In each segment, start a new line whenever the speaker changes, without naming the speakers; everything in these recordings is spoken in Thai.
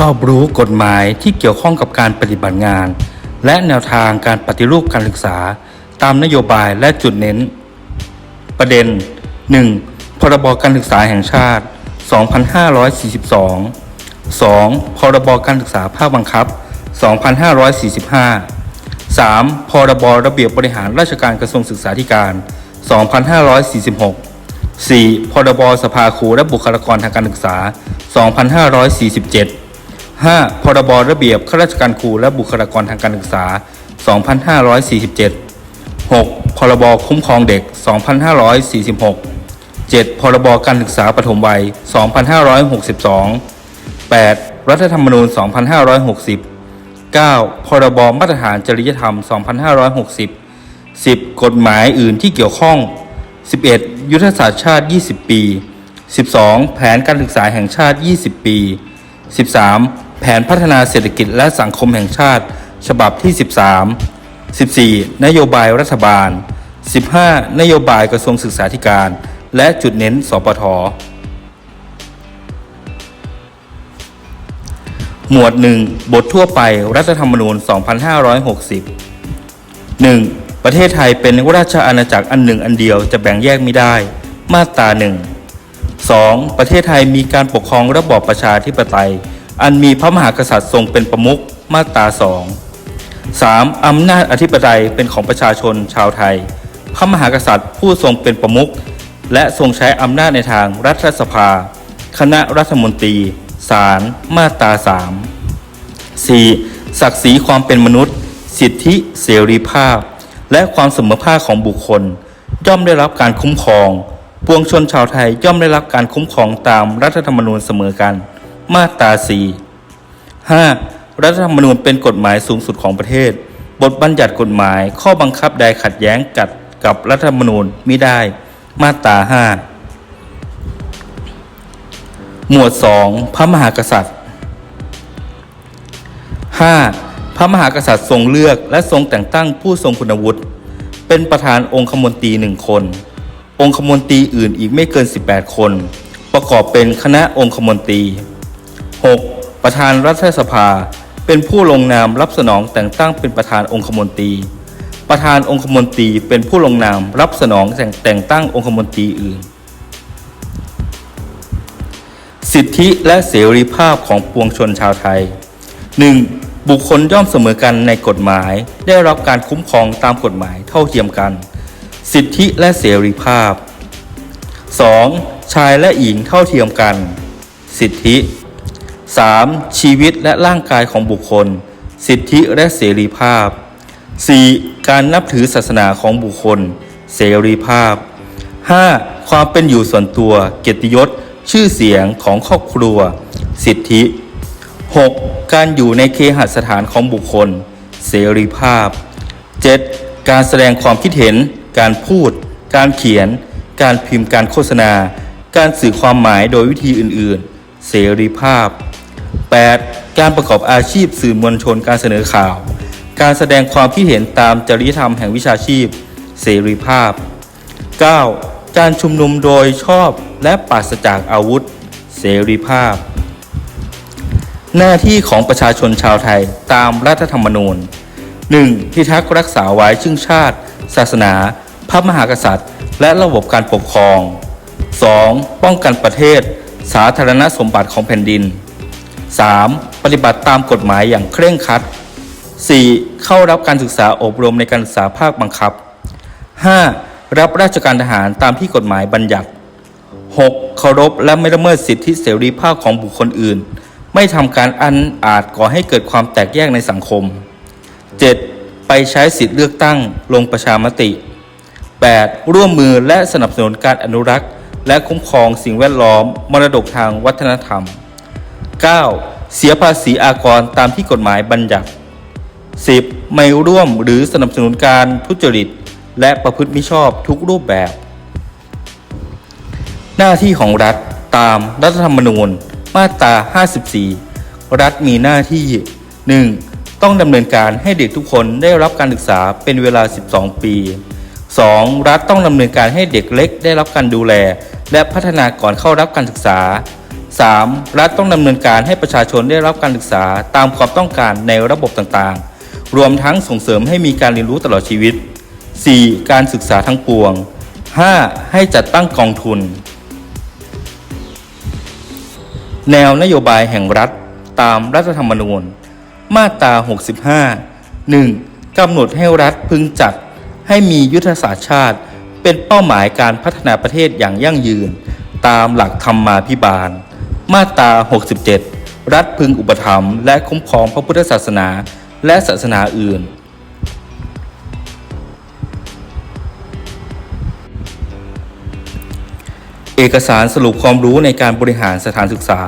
รอบรู้กฎหมายที่เกี่ยวข้องกับการปฏิบัติงาน และแนวทางการปฏิรูปการศึกษา ตามนโยบายและจุดเน้น ประเด็น 1. พรบการศึกษาแห่งชาติ 2542 2. พรบการศึกษาภาคบังคับ 2545 3. พรบระเบียบบริหารราชการกระทรวงศึกษาธิการ 2546 4. พรบสภาครูและบุคลากรทางการศึกษา 2547 5. พรบระเบียบข้าราชการครูและบุคลากรทางการศึกษา 2547 6. พรบคุ้มครองเด็ก 2546 7. พรบการศึกษาปฐมวัย 2562 8. รัฐธรรมนูญ 2560 9. พรบมาตรฐานจริยธรรม 2560 10. กฎหมายอื่นที่เกี่ยวข้อง 11. ยุทธศาสตร์ชาติ 20 ปี 12. แผนการศึกษาแห่งชาติ 20 ปี 13. แผนพัฒนาเศรษฐกิจและสังคมแห่งชาติ ฉบับที่ 13 14. นโยบายรัฐบาล 15. นโยบายกระทรวงศึกษาธิการ และจุดเน้น สปท หมวด 1 บททั่วไปรัฐธรรมนูญ 2560 1. ประเทศไทยเป็นราชอาณาจักรอันหนึ่งอันเดียวจะแบ่งแยกไม่ได้ มาตราหนึ่ง 2. ประเทศไทยมีการปกครองระบอบประชาธิปไตย อันมีพระมหากษัตริย์ทรงเป็นประมุขมาตรา2 3. อำนาจอธิปไตยเป็นของประชาชนชาวไทย พระมหากษัตริย์ผู้ทรงเป็นประมุขและทรงใช้อำนาจในทางรัฐสภา คณะรัฐมนตรี ศาล มาตรา3 4. ศักดิ์ศรีความเป็นมนุษย์ สิทธิเสรีภาพ และความเสมอภาคของบุคคล ย่อมได้รับการคุ้มครอง ปวงชนชาวไทยย่อมได้รับการคุ้มครองตามรัฐธรรมนูญเสมอกัน มาตรา4 5. รัฐธรรมนูญเป็นกฎหมายสูงสุดของประเทศ บทบัญญัติกฎหมาย ข้อบังคับใดขัดแย้งกับกับรัฐธรรมนูญมิได้ มาตรา5 หมวด 2 พระมหากษัตริย์ 5. พระมหากษัตริย์ทรงเลือกและทรงแต่งตั้งผู้ทรงคุณวุฒิ เป็นประธานองคมนตรีหนึ่งคน องคมนตรีอื่นอีกไม่เกิน 18 คน ประกอบเป็นคณะองคมนตรี 6. ประธานรัฐสภา เป็นผู้ลงนามรับสนองแต่งตั้งเป็นประธานองคมนตรี ประธานองคมนตรีเป็นผู้ลงนามรับสนองแต่งตั้งองคมนตรีอื่น สิทธิและเสรีภาพของปวงชนชาวไทย 1. บุคคลย่อมเสมอกันในกฎหมาย ได้รับการคุ้มครองตามกฎหมายเท่าเทียมกัน สิทธิและเสรีภาพ 2. ชายและหญิงเท่าเทียมกัน สิทธิ 3. ชีวิตและร่างกายของบุคคล สิทธิและเสรีภาพ 4. การนับถือศาสนาของบุคคล เสรีภาพ 5. ความเป็นอยู่ส่วนตัว เกียรติยศ ชื่อเสียงของครอบครัว สิทธิ 6. การอยู่ในเคหสถานของบุคคล เสรีภาพ 7. การแสดงความคิดเห็น การพูด การเขียน การพิมพ์การโฆษณา การสื่อความหมายโดยวิธีอื่น ๆ เสรีภาพ 8. การประกอบอาชีพสื่อมวลชนการเสนอข่าว การแสดงความคิดเห็นตามจริยธรรมแห่งวิชาชีพ เสรีภาพ 9. การชุมนุมโดยชอบและปราศจากอาวุธ เสรีภาพ หน้าที่ของประชาชนชาวไทยตามรัฐธรรมนูญ 1. พิทักษ์รักษาไว้ซึ่งชาติ ศาสนา พระมหากษัตริย์ และระบบการปกครอง 2. ป้องกันประเทศ สาธารณสมบัติของแผ่นดิน 3. ปฏิบัติตามกฎหมายอย่างเคร่งครัด 4. เข้ารับการศึกษาอบรมในการศึกษาภาคบังคับ 5. รับราชการทหารตามที่กฎหมายบัญญัติ 6. เคารพและไม่ละเมิดสิทธิเสรีภาพของบุคคลอื่น ไม่ทำการอันอาจก่อให้เกิดความแตกแยกในสังคม 7. ไปใช้สิทธิเลือกตั้งลงประชามติ 8. ร่วมมือและสนับสนุนการอนุรักษ์ และคุ้มครองสิ่งแวดล้อม มรดกทางวัฒนธรรม 9. เสียภาษีอากรตามที่กฎหมายบัญญัติ 10. ไม่ร่วมหรือสนับสนุนการทุจริต และประพฤติมิชอบทุกรูปแบบ หน้าที่ของรัฐตามรัฐธรรมนูญ มาตรา 54 รัฐมีหน้าที่ 1. ต้องดำเนินการให้เด็กทุกคนได้รับการศึกษาเป็นเวลา 12 ปี 2. รัฐต้องดำเนินการให้เด็กเล็กได้รับการดูแล และพัฒนาก่อนเข้ารับการศึกษา 3. รัฐต้องดำเนินการให้ประชาชนได้รับการศึกษาตามความต้องการในระบบต่างๆ รวมทั้งส่งเสริมให้มีการเรียนรู้ตลอดชีวิต 4. การศึกษาทั้งปวง 5. ให้จัดตั้งกองทุน แนวนโยบายแห่งรัฐตามรัฐธรรมนูญ มาตรา 65 1. กำหนดให้รัฐพึงจัด ให้มียุทธศาสตร์ชาติ เป็นเป้าหมายการพัฒนาประเทศอย่างยั่งยืน ตามหลักธรรมมาภิบาล มาตรา 67 รัฐพึงอุปถัมภ์และคุ้มครองพระพุทธศาสนา และศาสนาอื่น เอกสารสรุปความรู้ในการบริหารสถานศึกษา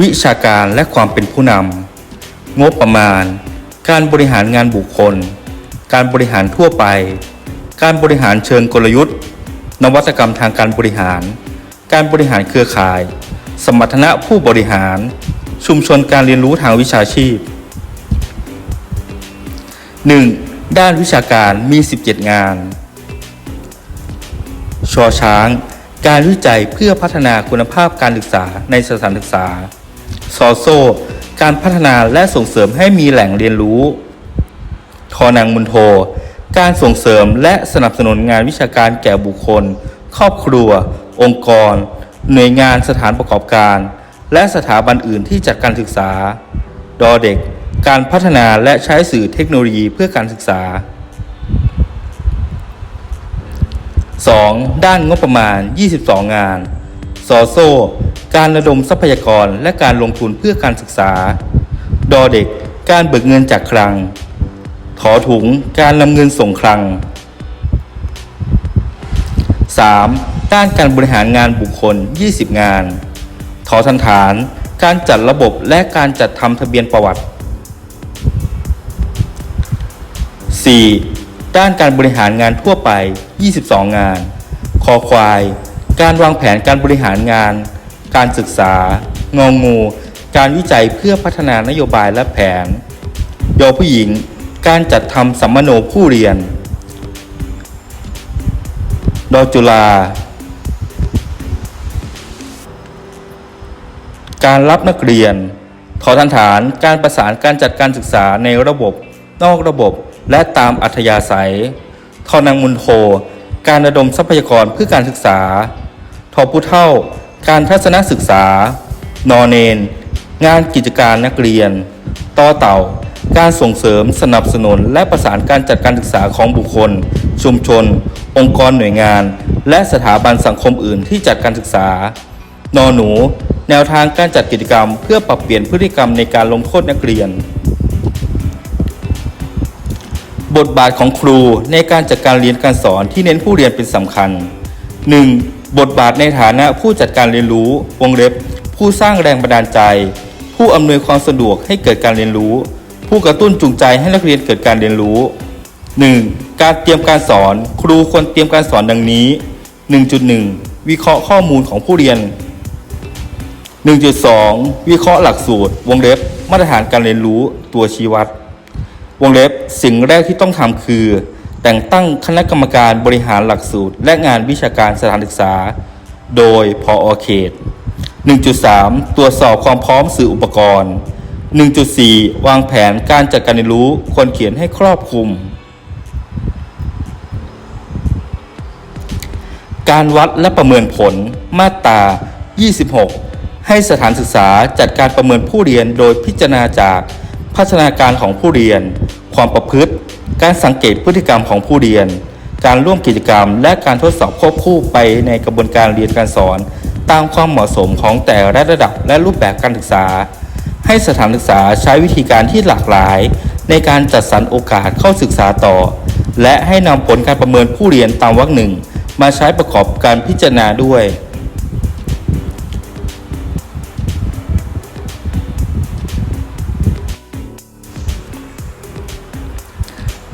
วิชาการและความเป็นผู้นำงบประมาณ การบริหารงานบุคคล การบริหารทั่วไป การบริหารเชิงกลยุทธ์ นวัตกรรมทางการบริหาร การบริหารเครือข่าย สมรรถนะผู้บริหาร ชุมชนการเรียนรู้ทางวิชาชีพ 1. ด้านวิชาการมี 17 งาน ชอช้าง การวิจัยเพื่อพัฒนาคุณภาพการศึกษาในสถานศึกษา ซอโซ การพัฒนาและส่งเสริมให้มีแหล่งเรียนรู้ ทอนางมุนโท การส่งเสริมและสนับสนุนงานวิชาการแก่บุคคล ครอบครัว องค์กร หน่วยงานสถานประกอบการ และสถาบันอื่นที่จัดการศึกษา ดอเด็ก การพัฒนาและใช้สื่อเทคโนโลยีเพื่อการศึกษา 2. ด้านงบประมาณ 22 งานซอโซ การระดมทรัพยากรและการลงทุนเพื่อการศึกษา ดอเด็ก การเบิกเงินจากคลัง ถอถุง การนำเงินส่งคลัง 3. ด้านการบริหารงานบุคคล 20 งาน ถอทันฐาน การจัดระบบและการจัดทำทะเบียนประวัติ 4. ด้านการบริหารงานทั่วไป 22 งาน คอควาย การวางแผนการบริหารงาน การศึกษา งองงู การวิจัยเพื่อพัฒนานโยบายและแผน ยอผู้หญิง การจัดทำสัมมโนผู้เรียน ดอจุฬา การรับนักเรียน ขอทันฐานการประสานการจัดการศึกษาในระบบ นอกระบบและตามอัธยาศัย ทอนังมุนโทการระดมทรัพยากรเพื่อการศึกษา ทอผู้เท่า การทัศนศึกษา นอเนน งานกิจการนักเรียน ต่อเต่า การส่งเสริมสนับสนุนและประสานการจัดการศึกษาของบุคคล ชุมชน องค์กรหน่วยงาน และสถาบันสังคมอื่นที่จัดการศึกษานอหนู แนวทางการจัดกิจกรรม เพื่อปรับเปลี่ยนพฤติกรรมในการลงโทษนักเรียน บทบาทของครูในการจัดการเรียนการสอนที่เน้นผู้เรียนเป็นสำคัญ 1. บทบาทในฐานะผู้จัดการเรียนรู้ วงเล็บ ผู้สร้างแรงบันดาลใจ ผู้อำนวยความสะดวกให้เกิดการเรียนรู้ ผู้กระตุ้นจูงใจให้นักเรียนเกิดการเรียนรู้ 1. การเตรียมการสอน ครูควรเตรียมการสอนดังนี้ 1.1 วิเคราะห์ข้อมูลของผู้เรียน 1.2 วิเคราะห์หลักสูตร วงเล็บมาตรฐานการเรียนรู้ตัวชี้วัด วงเล็บสิ่งแรกที่ต้องทำคือ แต่งตั้งคณะกรรมการบริหารหลักสูตร และงานวิชาการสถานศึกษา โดยพออเขต 1.3 ตรวจสอบความพร้อมสื่ออุปกรณ์ 1.4 วางแผนการจัดการเรียนรู้ควรเขียนให้ครอบคลุม การวัดและประเมินผลมาตรา 26 ให้สถานศึกษาจัดการประเมินผู้เรียนโดยพิจารณาจากพัฒนาการของผู้เรียน ความประพฤติ การสังเกตพฤติกรรมของผู้เรียน การร่วมกิจกรรม และการทดสอบควบคู่ไปในกระบวนการเรียนการสอน ตามความเหมาะสมของแต่ละระดับและรูปแบบการศึกษา ให้สถานศึกษาใช้วิธีการที่หลากหลาย ในการจัดสรรโอกาสเข้าศึกษาต่อ และให้นำผลการประเมินผู้เรียนตามวรรคหนึ่งมาใช้ประกอบการพิจารณาด้วย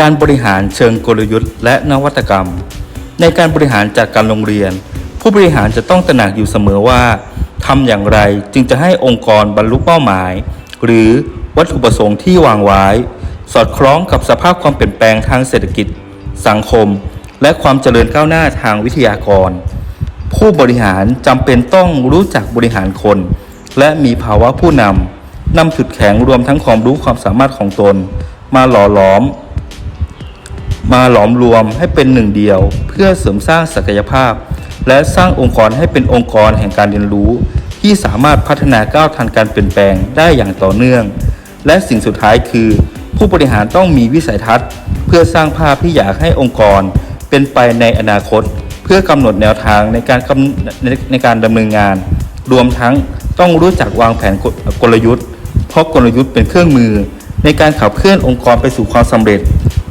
การบริหารเชิงกลยุทธ์และนวัตกรรม ในการบริหารจัดการโรงเรียน ผู้บริหารจะต้องตระหนักอยู่เสมอว่าทำอย่างไรจึงจะให้องค์กรบรรลุเป้าหมาย หรือวัตถุประสงค์ที่วางไว้ สอดคล้องกับสภาพความเปลี่ยนแปลงทางเศรษฐกิจ สังคม และความเจริญก้าวหน้าทางวิทยากร ผู้บริหารจำเป็นต้องรู้จักบริหารคน และมีภาวะผู้นำนำจุดแข็งรวมทั้งความรู้ความสามารถของตน มาหล่อหลอม มาหลอมรวมให้เป็นหนึ่งเดียว เพื่อเสริมสร้างศักยภาพ และสร้างองค์กรให้เป็นองค์กรแห่งการเรียนรู้ ที่สามารถพัฒนาก้าวทันการเปลี่ยนแปลงได้อย่างต่อเนื่อง และสิ่งสุดท้ายคือ ผู้บริหารต้องมีวิสัยทัศน์ เพื่อสร้างภาพที่อยากให้องค์กร เป็นไปในอนาคต เพื่อกำหนดแนวทางในการในในการดำเนินงาน รวมทั้งต้องรู้จักวางแผนกกลยุทธ์ เพราะกลยุทธ์เป็นเครื่องมือ ในการขับเคลื่อนองค์กรไปสู่ความสำเร็จ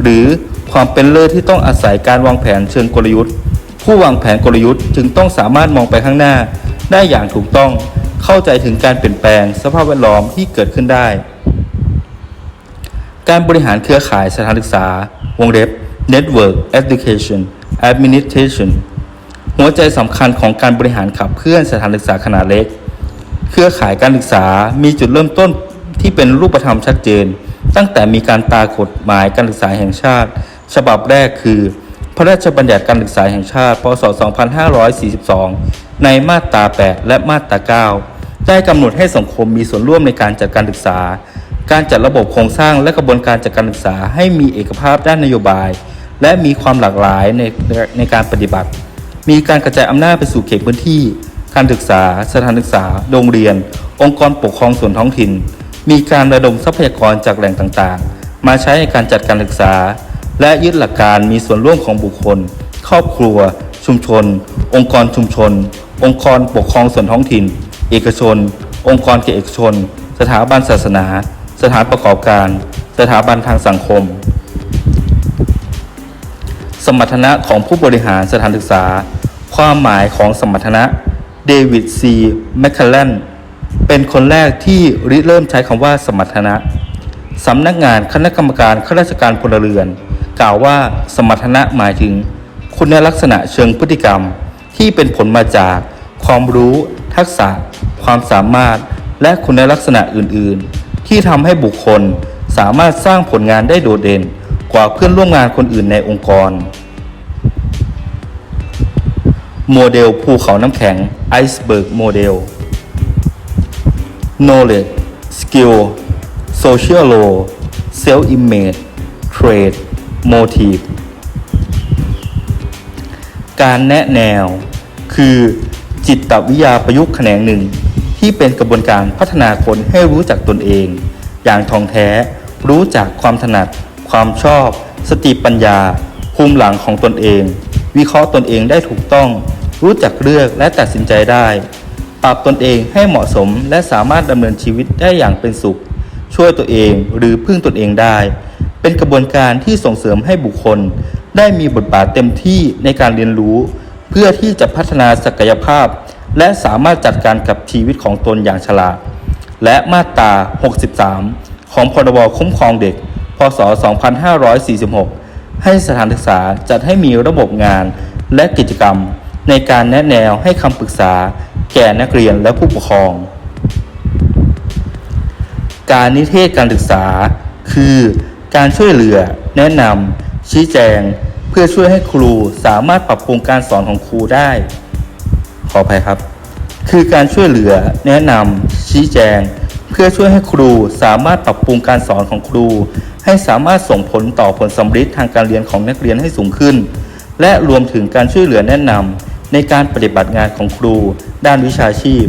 หรือ ความเป็นเลิศที่ต้องอาศัยการวางแผนเชิงกลยุทธ์ ผู้วางแผนกลยุทธ์จึงต้องสามารถมองไปข้างหน้า ได้อย่างถูกต้องเข้าใจถึงการเปลี่ยนแปลงสภาพแวดล้อมที่เกิดขึ้นได้ การบริหารเครือข่ายสถานศึกษา วงเล็บ Network Education Administration หัวใจสำคัญของการบริหารขับเคลื่อนสถานศึกษาขนาดเล็ก เครือข่ายการศึกษามีจุดเริ่มต้นที่เป็นรูปธรรมชัดเจน ตั้งแต่มีการตรากฎหมายการศึกษาแห่งชาติ ฉบับแรกคือ พระราชบัญญัติการศึกษาแห่งชาติ พศ 2542 ในมาตรา 8 และมาตรา 9 ได้กำหนดให้สังคมมีส่วนร่วมในการจัดการศึกษา การจัดระบบโครงสร้างและกระบวนการจัดการศึกษาให้มีเอกภาพด้านนโยบาย และมีความหลากหลายในในการปฏิบัติ มีการกระจายอำนาจไปสู่เขตพื้นที่ การศึกษา สถานศึกษา โรงเรียน องค์กรปกครองส่วนท้องถิ่น มีการระดมทรัพยากรจากแหล่งต่างๆ มาใช้ในการจัดการศึกษา และยึดหลักการมีส่วนร่วมของบุคคล ครอบครัว ชุมชน องค์กรชุมชน องค์กรปกครองส่วนท้องถิ่น เอกชน องค์กรเอกชน สถาบันศาสนา สถานประกอบการ สถาบันทางสังคม สมรรถนะของผู้บริหารสถานศึกษา ความหมายของสมรรถนะเดวิดซีแมคคาแลนเป็นคนแรกที่ริเริ่มใช้คำว่าสมรรถนะสำนักงานคณะกรรมการข้าราชการพลเรือน กล่าวว่าสมรรถนะหมายถึง คุณลักษณะเชิงพฤติกรรม ที่เป็นผลมาจากความรู้ ทักษะ ความสามารถ และคุณลักษณะอื่นๆ ที่ทำให้บุคคลสามารถสร้างผลงานได้โดดเด่น กว่าเพื่อนร่วมงานคนอื่นในองค์กร โมเดลภูเขาน้ำแข็งไอซ์เบิร์กโมเดล knowledge skill social law self image trade motive การแนะแนว คือจิตวิทยาประยุกต์แขนงหนึ่ง ที่เป็นกระบวนการพัฒนาคนให้รู้จักตนเอง อย่างทองแท้ รู้จักความถนัด ความชอบ สติปัญญา ภูมิหลังของตนเอง วิเคราะห์ตนเองได้ถูกต้อง รู้จักเลือกและตัดสินใจได้ ปรับตนเองให้เหมาะสมและสามารถดำเนินชีวิตได้อย่างเป็นสุข ช่วยตัวเองหรือพึ่งตนเองได้ เป็นกระบวนการที่ส่งเสริมให้บุคคล ได้มีบทบาทเต็มที่ในการเรียนรู้ เพื่อที่จะพัฒนาศักยภาพ และสามารถจัดการกับชีวิตของตนอย่างฉลาด และมาตรา 63 ของพรบคุ้มครองเด็ก พศ 2546 ให้สถานศึกษาจัดให้มีระบบงานและกิจกรรม ในการแนะแนวให้คำปรึกษา แก่นักเรียนและผู้ปกครอง การนิเทศการศึกษา คือ การช่วยเหลือ แนะนำชี้แจง เพื่อช่วยให้ครูสามารถปรับปรุงการสอนของครูได้ ขออภัยครับ คือการช่วยเหลือ แนะนำชี้แจง เพื่อช่วยให้ครูสามารถปรับปรุงการสอนของครู ให้สามารถส่งผลต่อผลสำฤทธิ์ทางการเรียนของนักเรียนให้สูงขึ้น และรวมถึงการช่วยเหลือแนะนำในการปฏิบัติงานของครู ด้านวิชาชีพ